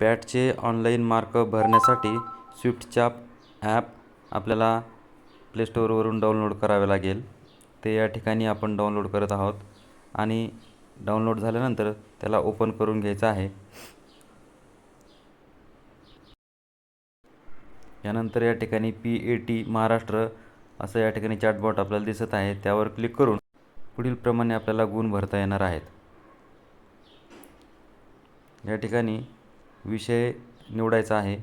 पॅटचे online mark भरण्यासाठी स्विफ्टचा app आपल्याला प्लेस्टोअरवरून download करावे लागेल. ते या ठिकाणी आपण डाउनलोड करत आहोत आणि डाउनलोड झाल्यानंतर त्याला ओपन करून घ्यायचं आहे. यानंतर या ठिकाणी पी ए टी महाराष्ट्र असं या ठिकाणी चॅटबॉट आपल्याला दिसत आहे. त्यावर क्लिक करून पुढीलप्रमाणे आपल्याला गुण भरता येणार आहेत. या ठिकाणी विषय निवडायचा आहे.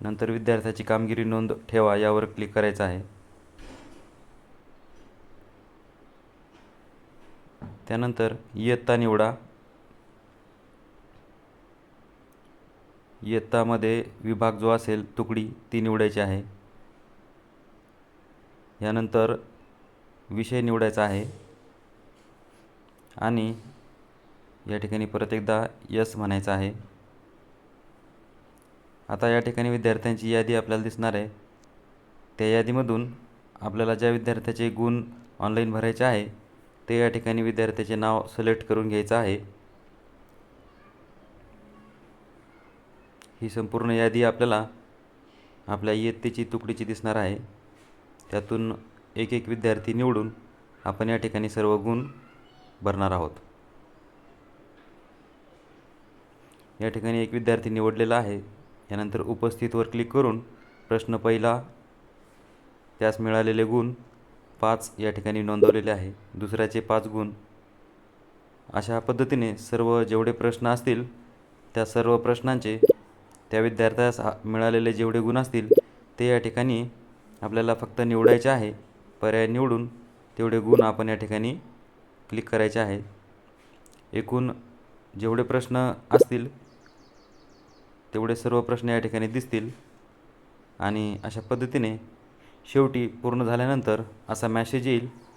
नंतर विद्यार्थ्याची कामगिरी नोंद ठेवा यावर क्लिक करायचं आहे. त्यानंतर इयत्ता निवडा. इयत्तामध्ये विभाग जो असेल तुकडी ती निवडायची आहे. यानंतर विषय निवडायचा आहे. आणि या ठिकाणी परत एकदा यस म्हणायचं आहे. आता या ठिकाणी विद्यार्थ्यांची यादी आपल्याला दिसणार आहे. त्या यादीमधून आपल्याला ज्या विद्यार्थ्याचे गुण ऑनलाईन भरायचे आहे ते या ठिकाणी विद्यार्थ्याचे नाव सिलेक्ट करून घ्यायचं आहे. ही संपूर्ण यादी आपल्याला आपल्या इयत्तेची तुकडीची दिसणार आहे. त्यातून एक एक विद्यार्थी निवडून आपण या ठिकाणी सर्व गुण भरणार आहोत. या ठिकाणी एक विद्यार्थी निवडलेला आहे. यानंतर उपस्थितवर क्लिक करून प्रश्न पहिला त्यास मिळालेले गुण पाच या ठिकाणी नोंदवलेले आहे. दुसऱ्याचे पाच गुण. अशा पद्धतीने सर्व जेवढे प्रश्न असतील त्या सर्व प्रश्नांचे त्या विद्यार्थ्यास मिळालेले जेवढे गुण असतील ते या ठिकाणी आपल्याला फक्त निवडायचे आहे. पर्याय निवडून तेवढे गुण आपण या ठिकाणी क्लिक करायचे आहे. एकूण जेवढे प्रश्न असतील तेवढे सर्व प्रश्न या ठिकाणी दिसतील. आणि अशा पद्धतीने शेवटी पूर्ण झाल्यानंतर असा मॅसेज येईल.